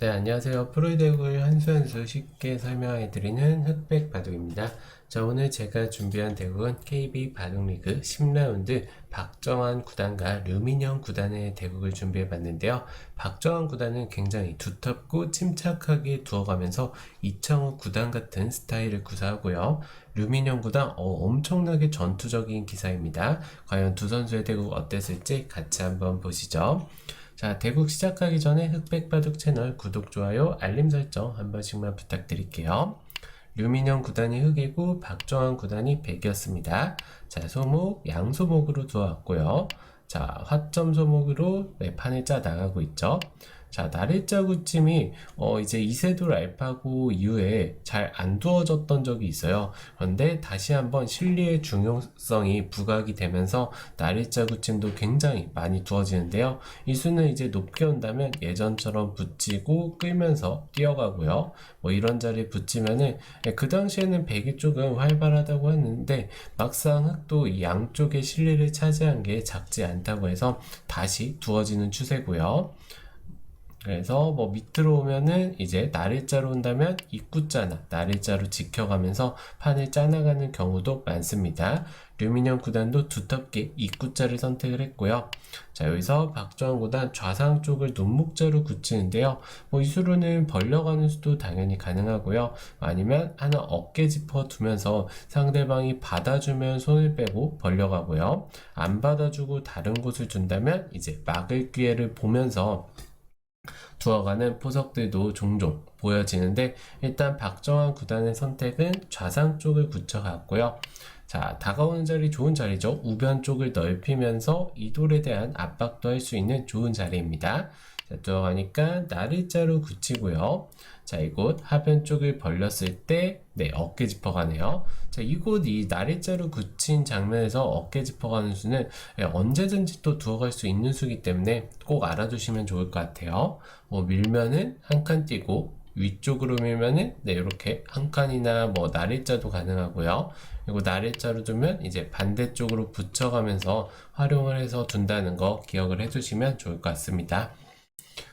네, 안녕하세요. 프로이덱을 한수 한수 쉽게 설명해 드리는 흑백 바둑입니다. 자, 오늘 제가 준비한 대국은 KB 바둑리그 10라운드 박정환 구단과 류민영 구단의 대국을 준비해 봤는데요. 박정환 구단은 굉장히 두텁고 침착하게 두어가면서 이창호 구단 같은 스타일을 구사하고요. 류민영 구단 어, 엄청나게 전투적인 기사입니다. 과연 두 선수의 대국 어땠을지 같이 한번 보시죠. 자, 대국 시작하기 전에 흑백바둑 채널 구독, 좋아요, 알림 설정 한 번씩만 부탁드릴게요. 류민영 구단이 흑이고 박정환 구단이 백이었습니다. 자, 소목, 양소목으로 두어왔고요. 자, 화점 소목으로 네, 판을 짜 나가고 있죠. 자, 나래자 구찜이 어, 이제 이세돌 알파고 이후에 잘 안 두어졌던 적이 있어요. 그런데 다시 한번 실리의 중요성이 부각이 되면서 나래자 구찜도 굉장히 많이 두어지는데요. 이 수는 이제 높게 온다면 예전처럼 붙이고 끌면서 뛰어가고요. 뭐 이런 자리에 붙이면은 예, 그 당시에는 백이 조금 활발하다고 했는데 막상 흑도 이 양쪽의 실리를 차지한 게 작지 않다고 해서 다시 두어지는 추세고요. 그래서 뭐 밑으로 오면은 이제 날일자로 온다면 입구자나 날일자로 지켜가면서 판을 짜나가는 경우도 많습니다. 류민영 구단도 두텁게 입구자를 선택을 했고요. 자 여기서 박정환 구단 좌상 쪽을 눈목자로 굳히는데요. 뭐 이 수로는 벌려가는 수도 당연히 가능하고요. 아니면 하나 어깨 짚어 두면서 상대방이 받아주면 손을 빼고 벌려가고요. 안 받아주고 다른 곳을 준다면 이제 막을 기회를 보면서 두어가는 포석들도 종종 보여지는데 일단 박정환 구단의 선택은 좌상 쪽을 굳혀갔고요. 자, 다가오는 자리 좋은 자리죠. 우변 쪽을 넓히면서 이돌에 대한 압박도 할 수 있는 좋은 자리입니다. 자, 들어가니까 나를자로 굳히고요. 자, 이곳 하변 쪽을 벌렸을 때, 네, 어깨 짚어가네요. 자, 이곳 이 나를자로 굳힌 장면에서 어깨 짚어가는 수는 예, 언제든지 또 두어갈 수 있는 수기 때문에 꼭 알아두시면 좋을 것 같아요. 뭐 밀면은 한 칸 띄고 위쪽으로 밀면은 네 이렇게 한 칸이나 뭐 나래자도 가능하고요. 그리고 나래자로 두면 이제 반대쪽으로 붙여가면서 활용을 해서 둔다는 거 기억을 해두시면 좋을 것 같습니다.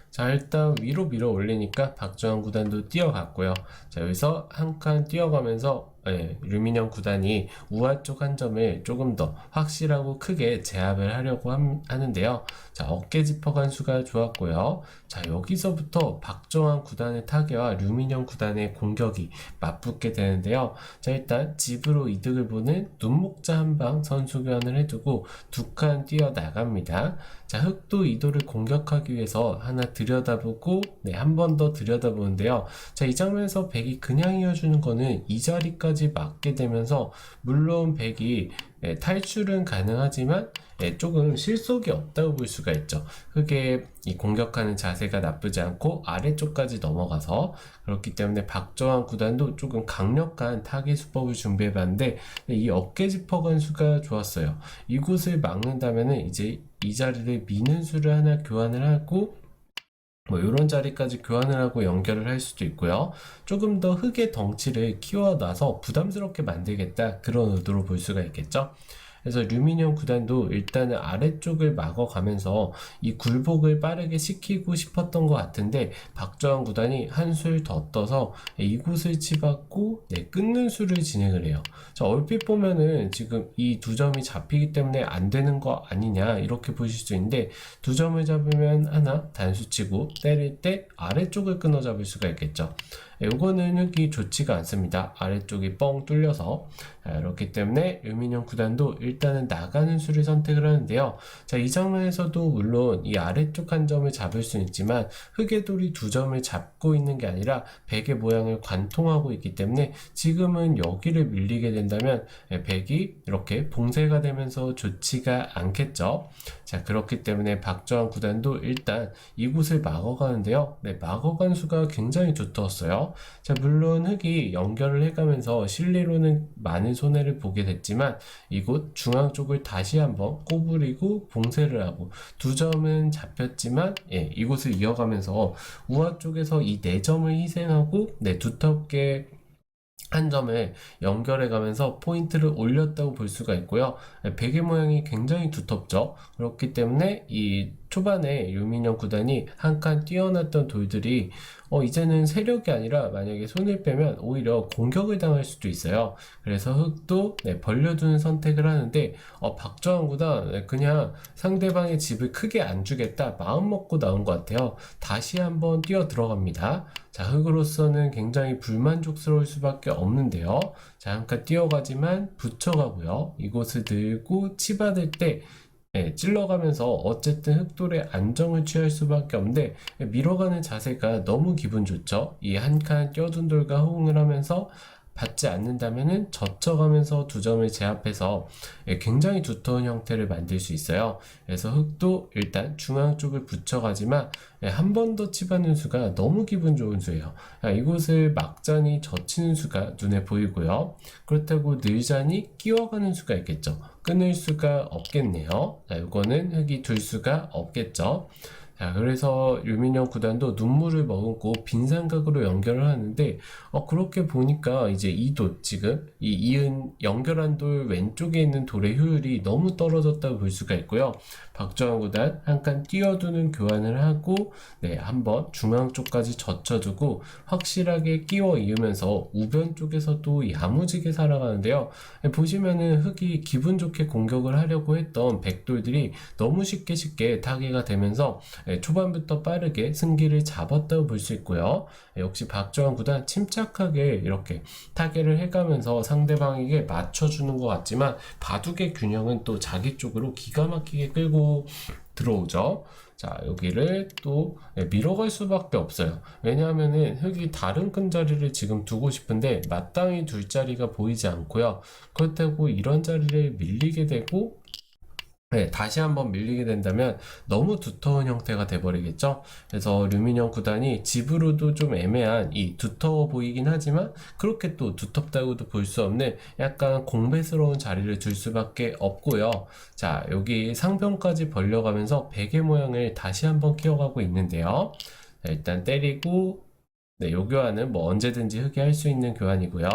자 일단 위로 밀어 올리니까 박정환 구단도 뛰어갔고요. 자 여기서 한 칸 뛰어가면서 예, 류민영 구단이 우아 쪽한 점을 조금 더 확실하고 크게 제압을 하려고 함- 하는데요. 자, 어깨 짚어 간 수가 좋았고요. 자, 여기서부터 박정환 구단의 타개와 류민영 구단의 공격이 맞붙게 되는데요. 자, 일단 집으로 이득을 보는 눈목자 한 방 선수 교환을 해두고 두 칸 뛰어 나갑니다. 자, 흑도 이도를 공격하기 위해서 하나 들여다보고 네, 한 번 더 들여다보는데요. 자, 이 장면에서 백이 그냥 이어주는 거는 이 자리까지 맞게 되면서 물론 백이 예, 탈출은 가능하지만 예, 조금 실속이 없다고 볼 수가 있죠. 흑의 이 공격하는 자세가 나쁘지 않고 아래쪽까지 넘어가서 그렇기 때문에 박정환 구단도 조금 강력한 타겟 수법을 준비해봤는데 이 어깨 짚어간 수가 좋았어요. 이곳을 막는다면은 이제 이 자리를 미는 수를 하나 교환을 하고 뭐 이런 자리까지 교환을 하고 연결을 할 수도 있고요. 조금 더 흙의 덩치를 키워놔서 부담스럽게 만들겠다 그런 의도로 볼 수가 있겠죠. 그래서 류민영 구단도 일단은 아래쪽을 막아가면서 이 굴복을 빠르게 시키고 싶었던 것 같은데 박정환 구단이 한 술 더 떠서 이곳을 치받고 네, 끊는 수를 진행을 해요. 자, 얼핏 보면은 지금 이 두 점이 잡히기 때문에 안 되는 거 아니냐 이렇게 보실 수 있는데 두 점을 잡으면 하나 단수치고 때릴 때 아래쪽을 끊어 잡을 수가 있겠죠. 이거는 흙이 좋지가 않습니다. 아래쪽이 뻥 뚫려서 자, 그렇기 때문에 류민영 구단도 일단은 나가는 수를 선택을 하는데요. 자, 이 장면에서도 물론 이 아래쪽 한 점을 잡을 수는 있지만 흑의 돌이 두 점을 잡고 있는 게 아니라 백의 모양을 관통하고 있기 때문에 지금은 여기를 밀리게 된다면 예, 백이 이렇게 봉쇄가 되면서 좋지가 않겠죠. 자, 그렇기 때문에 박정환 구단도 일단 이곳을 막아가는데요. 네, 막아간 수가 굉장히 두터웠어요. 자, 물론 흑이 연결을 해가면서 실리로는 많은 손해를 보게 됐지만 이곳 중앙 쪽을 다시 한번 꼬부리고 봉쇄를 하고 두 점은 잡혔지만 예, 이곳을 이어가면서 우아 쪽에서 이 네 점을 희생하고 네, 두텁게 한 점을 연결해 가면서 포인트를 올렸다고 볼 수가 있고요. 베개 모양이 굉장히 두텁죠. 그렇기 때문에 이 초반에 유민영 구단이 한 칸 뛰어났던 돌들이 어, 이제는 세력이 아니라 만약에 손을 빼면 오히려 공격을 당할 수도 있어요. 그래서 흑도 네, 벌려두는 선택을 하는데 어, 박정환 구단 네, 그냥 상대방의 집을 크게 안 주겠다 마음 먹고 나온 것 같아요. 다시 한번 뛰어 들어갑니다. 자, 흑으로서는 굉장히 불만족스러울 수밖에 없는데요. 자, 한 칸 뛰어가지만 붙여가고요. 이곳을 들고 치받을 때 예, 찔러가면서 어쨌든 흑돌의 안정을 취할 수밖에 없는데 예, 밀어가는 자세가 너무 기분 좋죠. 이 한칸 뛰어든 돌과 호응을 하면서 받지 않는다면은 젖혀가면서 두 점을 제압해서 예, 굉장히 두터운 형태를 만들 수 있어요. 그래서 흑도 일단 중앙 쪽을 붙여가지만 예, 한번 더 치받는 수가 너무 기분 좋은 수예요. 아, 이곳을 막잔이 젖히는 수가 눈에 보이고요. 그렇다고 늘잔이 끼워가는 수가 있겠죠. 끊을 수가 없겠네요. 자, 이거는 흙이 둘 수가 없겠죠. 자, 그래서 유민영 구단도 눈물을 머금고 빈삼각으로 연결을 하는데, 어, 그렇게 보니까 이제 이 돌, 지금 이 이은 연결한 돌 왼쪽에 있는 돌의 효율이 너무 떨어졌다고 볼 수가 있고요. 박정환 구단 한칸 띄워두는 교환을 하고, 네, 한번 중앙 쪽까지 젖혀두고 확실하게 끼워 이으면서 우변 쪽에서도 야무지게 살아가는데요. 네, 보시면은 흑이 기분 좋게 공격을 하려고 했던 백돌들이 너무 쉽게 쉽게 타개가 되면서 예, 초반부터 빠르게 승기를 잡았다고 볼 수 있고요. 예, 역시 박정환 구단 침착하게 이렇게 타개를 해가면서 상대방에게 맞춰주는 것 같지만 바둑의 균형은 또 자기 쪽으로 기가 막히게 끌고 들어오죠. 자, 여기를 또 예, 밀어갈 수밖에 없어요. 왜냐하면은 흙이 다른 끈자리를 지금 두고 싶은데 마땅히 둘 자리가 보이지 않고요. 그렇다고 이런 자리를 밀리게 되고 네, 다시 한번 밀리게 된다면 너무 두터운 형태가 돼버리겠죠. 그래서 류민영 구단이 집으로도 좀 애매한 이 두터워 보이긴 하지만 그렇게 또 두텁다고도 볼 수 없는 약간 공배스러운 자리를 둘 수밖에 없고요. 자, 여기 상변까지 벌려가면서 베개 모양을 다시 한번 키워가고 있는데요. 자, 일단 때리고 네, 요 교환은 뭐 언제든지 흑이 할 수 있는 교환이고요.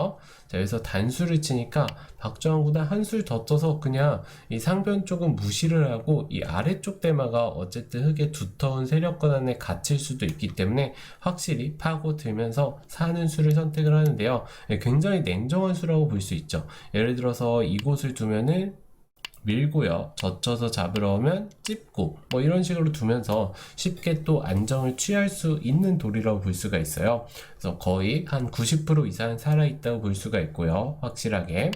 자, 여기서 단수를 치니까 박정환 구단 한술 더 떠서 그냥 이 상변 쪽은 무시를 하고 이 아래쪽 대마가 어쨌든 흑의 두터운 세력권 안에 갇힐 수도 있기 때문에 확실히 파고 들면서 사는 수를 선택을 하는데요. 예, 굉장히 냉정한 수라고 볼 수 있죠. 예를 들어서 이곳을 두면은 밀고요. 젖혀서 잡으러 오면 찝고 뭐 이런 식으로 두면서 쉽게 또 안정을 취할 수 있는 돌이라고 볼 수가 있어요. 그래서 거의 한 90% 이상 살아있다고 볼 수가 있고요. 확실하게.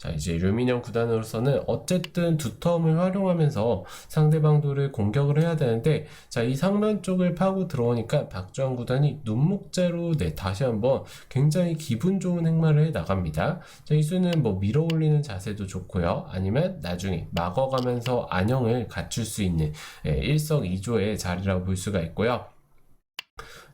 자, 이제 류민영 구단으로서는 어쨌든 두터움을 활용하면서 상대방 돌을 공격을 해야 되는데, 자, 이 상면 쪽을 파고 들어오니까 박주환 구단이 눈목재로 네, 다시 한번 굉장히 기분 좋은 행마를 해 나갑니다. 자, 이 수는 뭐 밀어 올리는 자세도 좋고요. 아니면 나중에 막어가면서 안형을 갖출 수 있는 예, 일석이조의 자리라고 볼 수가 있고요.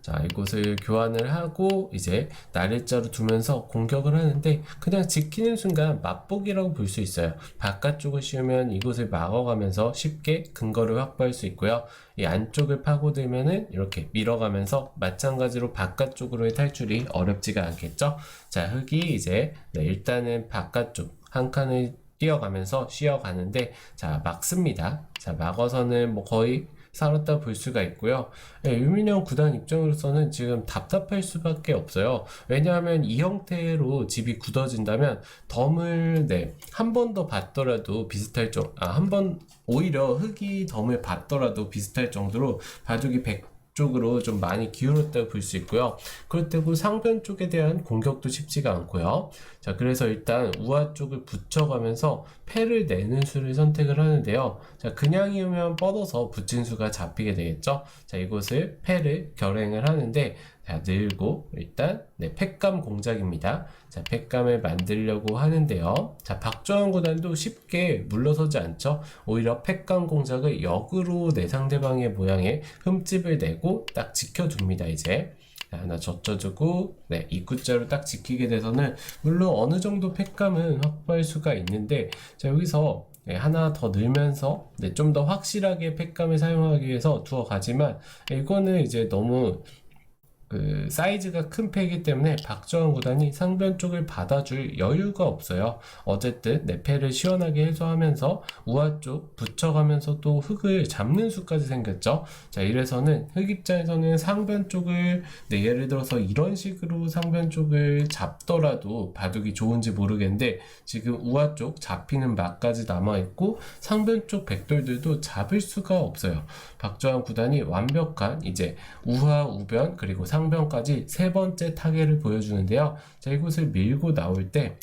자, 이곳을 교환을 하고 이제 날일자로 두면서 공격을 하는데 그냥 지키는 순간 맛보기라고 볼 수 있어요. 바깥쪽을 씌우면 이곳을 막아가면서 쉽게 근거를 확보할 수 있고요. 이 안쪽을 파고들면은 이렇게 밀어가면서 마찬가지로 바깥쪽으로의 탈출이 어렵지가 않겠죠. 자, 흙이 이제 네, 일단은 바깥쪽 한 칸을 뛰어가면서 쉬어가는데 자 막습니다. 자 막어서는 뭐 거의 살았다 볼 수가 있고요. 예, 유민영 구단 입장으로서는 지금 답답할 수밖에 없어요. 왜냐하면 이 형태로 집이 굳어진다면 덤을 네, 한 번 더 받더라도 비슷할 정, 아, 한 번 오히려 흙이 덤을 받더라도 비슷할 정도로 바둑이 100 쪽으로 좀 많이 기울었다고 볼 수 있고요. 그렇다고 상변 쪽에 대한 공격도 쉽지가 않고요. 자, 그래서 일단 우하 쪽을 붙여가면서 패를 내는 수를 선택을 하는데요. 자, 그냥이면 뻗어서 붙인 수가 잡히게 되겠죠. 자, 이곳을 패를 결행을 하는데 자, 늘고 일단 네, 팩감 공작입니다. 자, 팩감을 만들려고 하는데요. 자, 박정환 구단도 쉽게 물러서지 않죠. 오히려 팩감 공작을 역으로 내 상대방의 모양에 흠집을 내고 딱 지켜둡니다. 이제 자, 하나 젖혀주고 네, 입구자로 딱 지키게 돼서는 물론 어느 정도 팩감은 확보할 수가 있는데 자, 여기서 네, 하나 더 늘면서 네, 좀 더 확실하게 팩감을 사용하기 위해서 두어 가지만 네, 이거는 이제 너무 그 사이즈가 큰 패이기 때문에 박정환 구단이 상변 쪽을 받아줄 여유가 없어요. 어쨌든 내 패를 시원하게 해소하면서 우하 쪽 붙여가면서 또 흙을 잡는 수까지 생겼죠. 자, 이래서는 흙 입장에서는 상변 쪽을 네, 예를 들어서 이런 식으로 상변 쪽을 잡더라도 바둑이 좋은지 모르겠는데 지금 우하 쪽 잡히는 막까지 남아있고 상변 쪽 백돌들도 잡을 수가 없어요. 박정환 구단이 완벽한 이제 우하, 우변 그리고 상 변까지 세 번째 타겟을 보여주는데요. 자, 이곳을 밀고 나올 때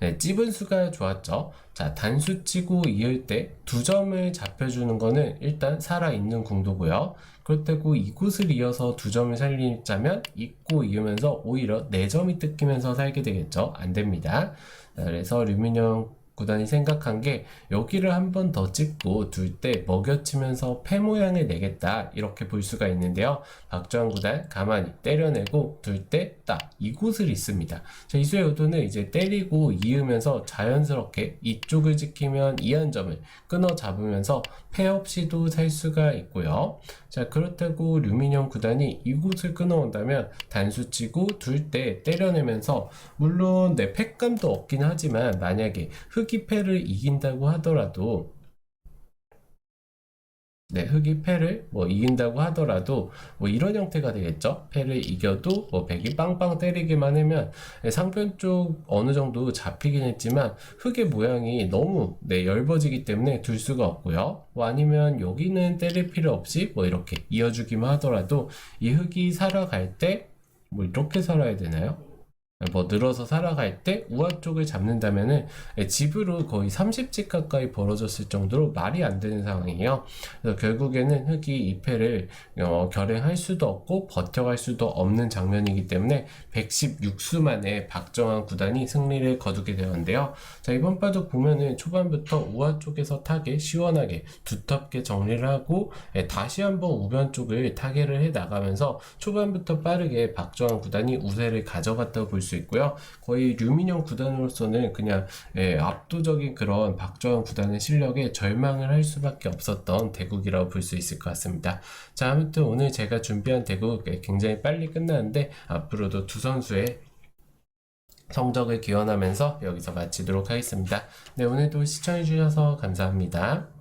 네, 찝은 수가 좋았죠. 자, 단수 치고 이을 때 두 점을 잡혀주는 거는 일단 살아있는 궁도고요. 그렇다고 이곳을 이어서 두 점을 살리자면 잊고 이으면서 오히려 네 점이 뜯기면서 살게 되겠죠. 안 됩니다. 자, 그래서 류민영 구단이 생각한 게 여기를 한 번 더 찍고 둘 때 먹여치면서 패 모양을 내겠다 이렇게 볼 수가 있는데요. 박정환 구단 가만히 때려내고 둘 때 딱 이곳을 있습니다. 자, 이수의 의도는 이제 때리고 이으면서 자연스럽게 이쪽을 지키면 이 한 점을 끊어 잡으면서 패 없이도 살 수가 있고요. 자, 그렇다고 류민영 구단이 이곳을 끊어온다면 단수 치고 둘 때 때려내면서 물론 내 패감도 없긴 하지만 만약에 흑이 패를 이긴다고 하더라도 네, 흑이 패를 뭐 이긴다고 하더라도 뭐 이런 형태가 되겠죠. 패를 이겨도 뭐 백이 빵빵 때리기만 하면 상편 쪽 어느 정도 잡히긴 했지만 흑의 모양이 너무 네, 얇아지기 때문에 둘 수가 없고요. 뭐 아니면 여기는 때릴 필요 없이 뭐 이렇게 이어주기만 하더라도 이 흑이 살아갈 때 뭐 이렇게 살아야 되나요? 뭐 늘어서 살아갈 때 우하 쪽을 잡는다면은 집으로 거의 30집 가까이 벌어졌을 정도로 말이 안 되는 상황이에요. 그래서 결국에는 흑이 이 패를 어, 결행할 수도 없고 버텨갈 수도 없는 장면이기 때문에 116수 만에 박정환 구단이 승리를 거두게 되었는데요. 자 이번 바둑 보면은 초반부터 우하 쪽에서 타겟 시원하게 두텁게 정리를 하고 예, 다시 한번 우변 쪽을 타겟을 해 나가면서 초반부터 빠르게 박정환 구단이 우세를 가져갔다고 볼 수 있고요. 거의 류민영 구단으로서는 그냥 예, 압도적인 그런 박정환 구단의 실력에 절망을 할 수밖에 없었던 대국이라고 볼 수 있을 것 같습니다. 자, 아무튼 오늘 제가 준비한 대국 예, 굉장히 빨리 끝나는데 앞으로도 두 선수의 성적을 기원하면서 여기서 마치도록 하겠습니다. 네, 오늘도 시청해주셔서 감사합니다.